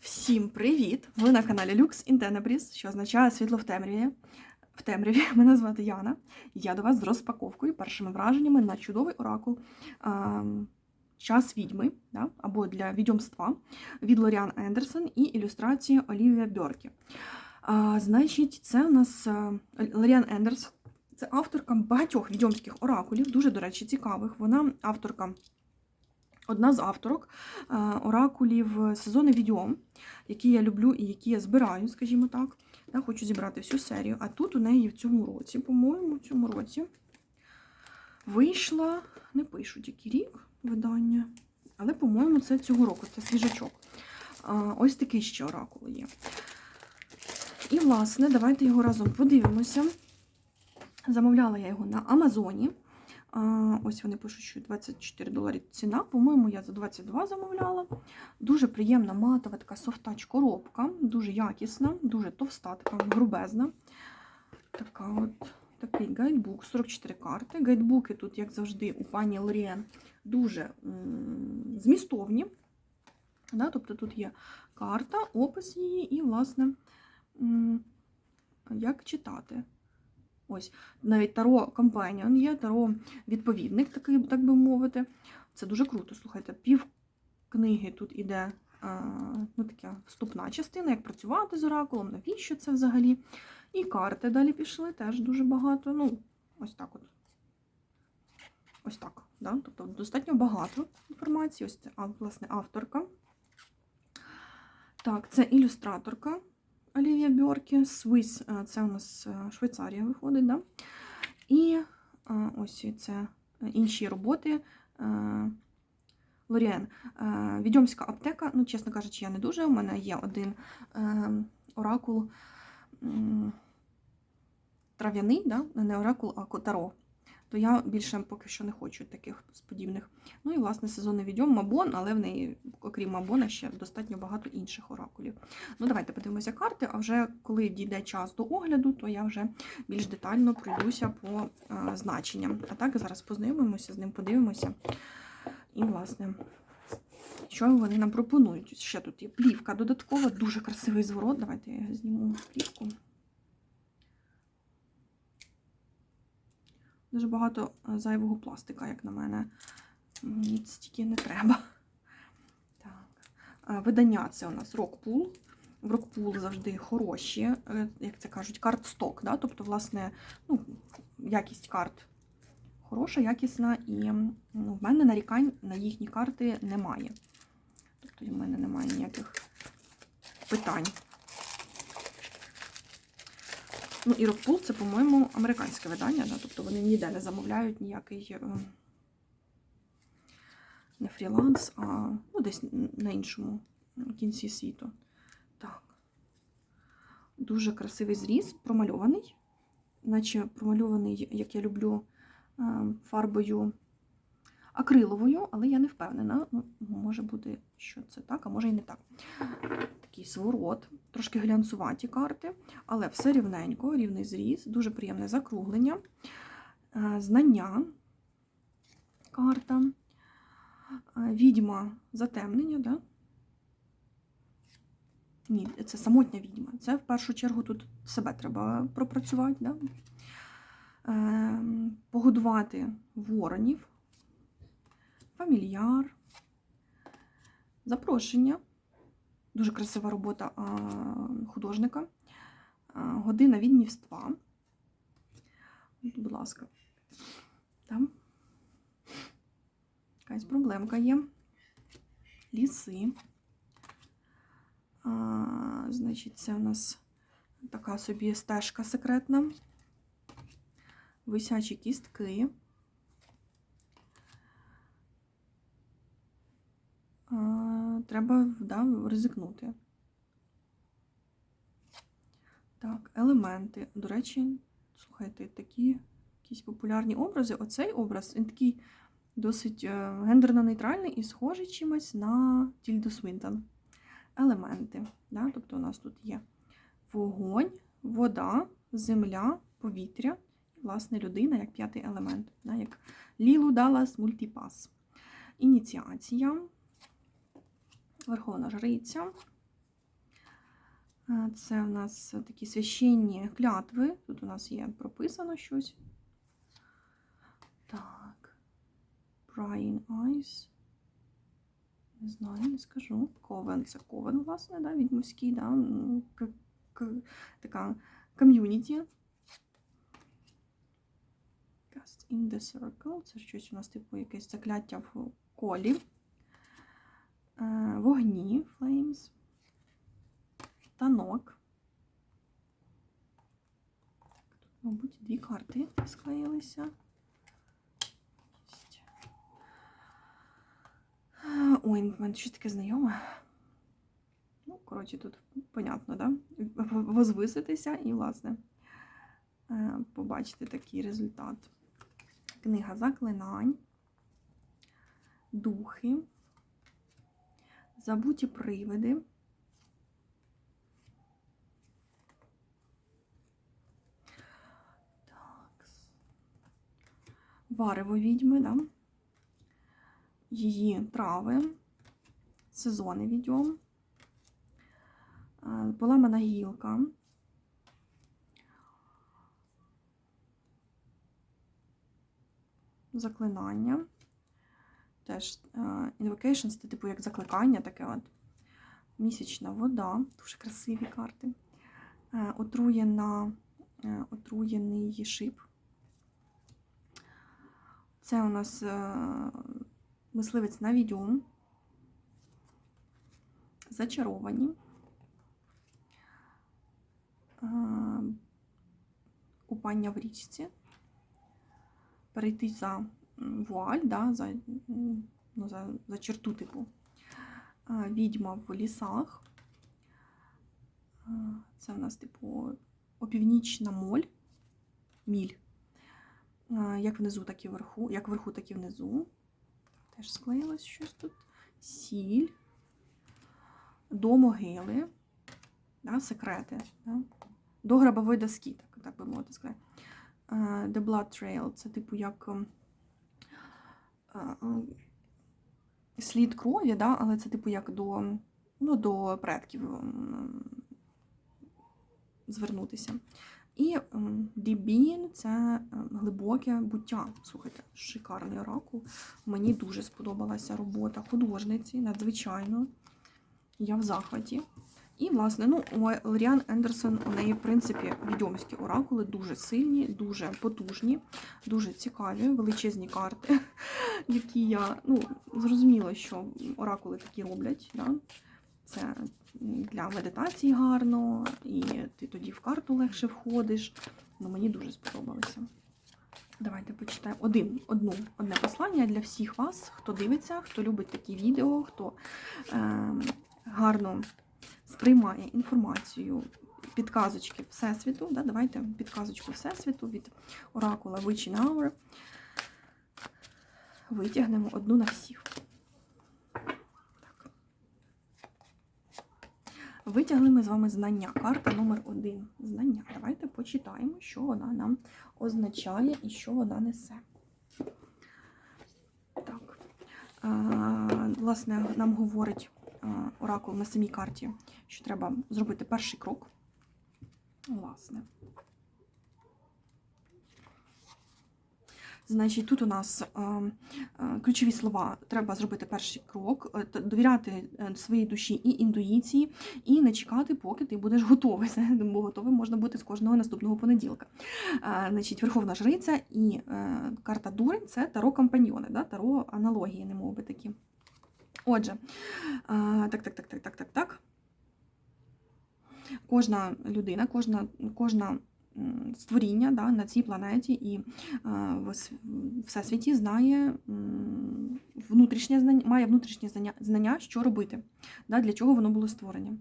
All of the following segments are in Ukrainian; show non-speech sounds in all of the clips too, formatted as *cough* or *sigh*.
Всім привіт! Ви на каналі Lux in Tenebris, що означає світло в темряві. В темряві *laughs* мене звати Яна. Я до вас з розпаковкою, першими враженнями на чудовий оракул Час відьми да, або для відьомства від Лоріан Ендерсон і ілюстрації Олівія Бьоркі. Значить, це у нас Лоріан Ендерсон. Це авторка багатьох відьомських оракулів, дуже, до речі, цікавих. Вона авторка. Одна з авторок е, оракулів сезону відьом, які я люблю і які я збираю, скажімо так. Я хочу зібрати всю серію. А тут у неї в цьому році, по-моєму, в цьому році вийшла, не пишуть, який рік видання, але, по-моєму, це цього року, це свіжачок. Ось такий ще оракул є. І, власне, давайте його разом подивимося. Замовляла я його на Амазоні. Ось вони пишуть, що 24 доларів ціна. По-моєму, я за 22 замовляла. Дуже приємна матова така софтач коробка, дуже якісна, дуже товста, така грубезна. Така от, Такий гайдбук, 44 карти. Гайдбуки тут, як завжди, у пані Лоріен дуже змістовні. Да? Тобто тут є карта, опис її і, власне, як читати. Ось, навіть Таро Companion є, Таро відповідник, такий, так би мовити. Це дуже круто. Слухайте, пів книги тут іде а, ну, така вступна частина, як працювати з оракулом, навіщо це взагалі. І карти далі пішли, теж дуже багато. Ну, ось так от. Ось так. Да? Тобто достатньо багато інформації. Ось це, власне, авторка. Так, це ілюстраторка. Олівія Бьоркі, Swiss, це у нас е, Швейцарія виходить, да? І е, ось це інші роботи. е, Лоріен. Е, Відьомська аптека, ну, чесно кажучи, я не дуже. У мене є один е, оракул трав'яний, да? не оракул, а таро. То я більше поки що не хочу таких подібних. Ну і, власне, сезонний відьом Мабон, але в неї, окрім Мабона, ще достатньо багато інших оракулів. Ну, давайте подивимося карти, а вже коли дійде час до огляду, то я вже більш детально пройдуся по а, значенням. А так зараз познайомимося з ним, подивимося. І, власне, що вони нам пропонують? Ще тут є плівка додаткова, дуже красивий зворот. Давайте я зніму плівку. Дуже багато зайвого пластика, як на мене. Мені стільки не треба. Так. Видання це у нас Рокпул. В Рокпул завжди хороші, е, як це кажуть, картсток. Да? Тобто, власне, ну, якість карт хороша, якісна, і ну, в мене нарікань на їхні карти немає. Тобто, в мене немає ніяких питань. Ну, і Rockpool це, по-моєму, американське видання, да? тобто вони ніде не замовляють ніякий е, не фріланс, а ну, десь на іншому кінці світу. Так. Дуже красивий зріз, промальований, наче промальований, як я люблю, е, фарбою акриловою, але я не впевнена. Ну, Може бути, що це так, а може і не так. Такий сворот, трошки глянцуваті карти, але все рівненько, рівний зріз, дуже приємне закруглення, знання карта, відьма затемнення. Да? Ні, це самотня відьма. Це в першу чергу тут себе треба пропрацювати. Да? Погодувати воронів, фамільяр, запрошення. Дуже красива робота художника. Година віднівства. Будь ласка, там якась проблемка є. Ліси. А, Значить, це у нас така собі стежка секретна. Висячі кістки. Треба да, ризикнути. Так, елементи. До речі, слухайте, такі якісь популярні образи. Оцей образ, він такий досить е, гендерно-нейтральний і схожий чимось на Тільду Свинтон. Елементи. Да? Тобто у нас тут є вогонь, вода, земля, повітря, і, власне, людина як п'ятий елемент, да? як Лілу Далас Мультипас. Ініціація. Верховна жриця, Е, Це у нас такі священні клятви. Тут у нас є прописано щось. Так. Prying Eyes. Не знаю, не скажу. Ковен це ковен, власне, да, відьмовський, да, к- така ком'юніті. Cast in the circle. Це щось у нас, типу, якесь закляття в колі. Е, Вогні, flames. Танок. Тут, мабуть, дві карти склеїлися. Е, Ointment, щось таке знайоме. Ну, коротше, тут понятно, да? Возвиситися і, власне, е, побачити такий результат. Книга заклинань, духи, забуті привиди. Так. Варево відьми, да? її трави, сезони відьом, поламана гілка. Заклинання. Теж е, invocations це типу як закликання, таке от. Місячна вода, дуже красиві карти. Е, Отруєна, е, отруєний шип. Це у нас мисливець на відьом. Зачаровані. Купання в річці. Перейти за вуаль, да, за, ну, за, за черту типу. Відьма в лісах. Це у нас, типу, опівнічна моль. Міль. Як внизу, так і вверху. Як вверху, так і внизу. Теж склеїлось щось тут. Сіль. До могили. Да, секрети. Да? До грабової доски, так, так би мовити сказати. The Blood Trail це типу як ем, слід крові, да? але це типу як до, ну, до предків ем, звернутися. І ем, Deep Being – це ем, глибоке буття. Слухайте, шикарний оракул. Мені дуже сподобалася робота художниці, надзвичайно. Я в захваті. І, власне, ну, у Лоріан Ендерсон, у неї, в принципі, відьомські оракули дуже сильні, дуже потужні, дуже цікаві, величезні карти, *laughs* які я, ну, зрозуміло, що оракули такі роблять. Да? Це для медитації гарно, і ти тоді в карту легше входиш. Ну, мені дуже сподобалося. Давайте почитаємо один, одну, одне послання для всіх вас, хто дивиться, хто любить такі відео, хто е, гарно сприймає інформацію, підказочки Всесвіту. Да? Давайте підказочку Всесвіту від оракула Witching Hour. Витягнемо одну на всіх. Витягли ми з вами знання. Карта номер один. Знання. Давайте почитаємо, що вона нам означає і що вона несе. Так. А, власне, нам говорить оракул на самій карті, що треба зробити перший крок. Власне. Значить, тут у нас е, е, ключові слова. Треба зробити перший крок, е, довіряти е, своїй душі і інтуїції, і не чекати, поки ти будеш готовий. *laughs* Бо готовим можна бути з кожного наступного понеділка. Е, Значить, Верховна Жриця і е, карта Дурень це таро компаньйони, да? таро аналогії, не би такі. Отже, так, так, так, так, так, так, так. Кожна людина, кожна, кожна створіння да, на цій планеті і в всесвіті знає внутрішнє знання, має внутрішнє знання, знання, що робити, да, для чого воно було створення.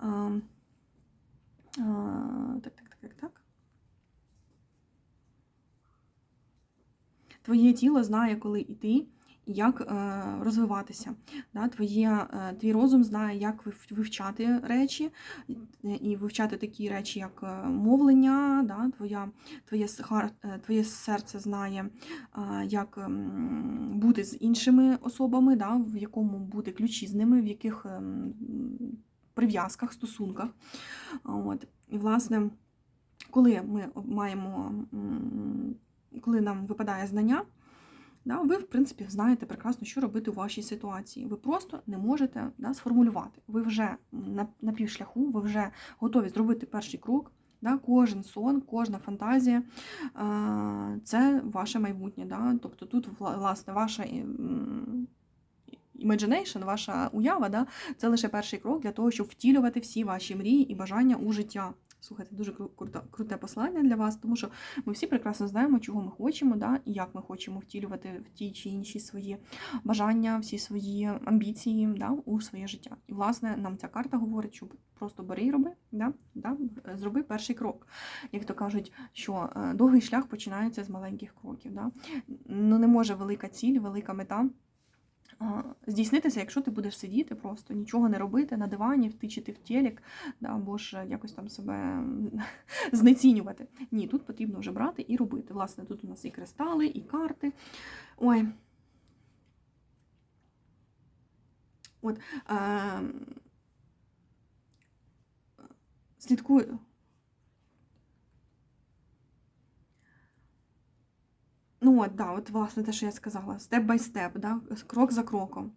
Е, е, Так, так, так, так, так. Твоє тіло знає, коли йти як е, розвиватися. Да? Твоє, е, твій розум знає, як вивчати речі, і- вивчати такі речі, як е, мовлення, да? Твоя, твоє, твоє серце знає, як ем, бути з іншими особами, да? в якому бути ключі з ними, в яких ем, прив'язках, стосунках. От. І, власне, коли ми маємо, коли нам випадає знання, да, ви, в принципі, знаєте прекрасно, що робити у вашій ситуації. Ви просто не можете да, сформулювати. Ви вже на, на півшляху, ви вже готові зробити перший крок. Да, кожен сон, кожна фантазія це ваше майбутнє. Да? Тобто тут власне ваша imagination, ваша уява, да, це лише перший крок для того, щоб втілювати всі ваші мрії і бажання у життя. Слухайте, дуже кру- круте, послання для вас, тому що ми всі прекрасно знаємо, чого ми хочемо, да, і як ми хочемо втілювати в ті чи інші свої бажання, всі свої амбіції да, у своє життя. І, власне, нам ця карта говорить, що просто бери і роби, да, да, зроби перший крок. Як то кажуть, що е, довгий шлях починається з маленьких кроків. Да? Ну, не може велика ціль, велика мета здійснитися, якщо ти будеш сидіти просто, нічого не робити на дивані, втичити в телек, да, або ж якось там себе *laughs* знецінювати. Ні, тут потрібно вже брати і робити. Власне, тут у нас і кристали, і карти. Ой. От, е, слідкую. Ну, от, да, от, власне, те, що я сказала, степ бай степ, крок за кроком.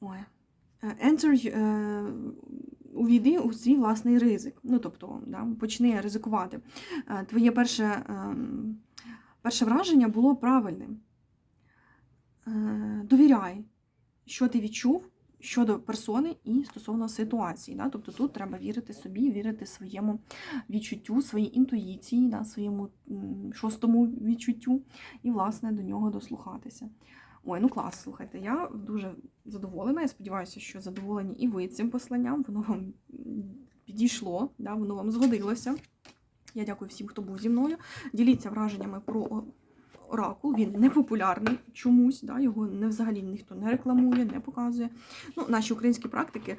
Ой. Е, Enter, е, увійди у свій власний ризик. Ну, тобто, да, почни ризикувати. Е, Твоє перше, перше враження було правильним. Довіряй, що ти відчув щодо персони і стосовно ситуації. Да? Тобто тут треба вірити собі, вірити своєму відчуттю, своїй інтуїції, да? своєму шостому відчуттю, і, власне, до нього дослухатися. Ой, ну клас, слухайте, я дуже задоволена. Я сподіваюся, що задоволені і ви цим посланням. Воно вам підійшло, да? воно вам згодилося. Я дякую всім, хто був зі мною. Діліться враженнями про оракул. Він не популярний чомусь, да? його не взагалі ніхто не рекламує, не показує. Ну, наші українські практики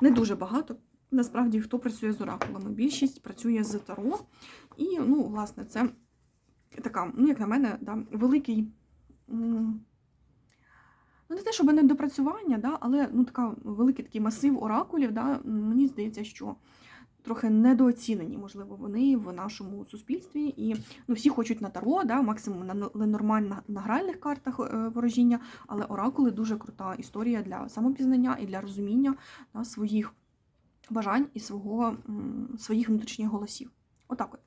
не дуже багато. Насправді, хто працює з оракулами? Більшість працює з таро. І, ну, власне, це така, ну, як на мене, да, великий. Ну, не те, щоб недопрацювання, да, але ну, така великий такий масив оракулів, да, мені здається, що трохи недооцінені, можливо, вони в нашому суспільстві. І ну, всі хочуть на таро, да, максимум на Ленормаль на, гральних картах е, ворожіння, але оракули дуже крута історія для самопізнання і для розуміння да, своїх бажань і свого, своїх внутрішніх голосів. Отак от.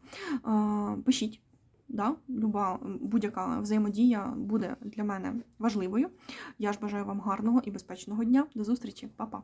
Е, Пишіть. Да, люба будь-яка взаємодія буде для мене важливою. Я ж бажаю вам гарного і безпечного дня. До зустрічі, Па-па!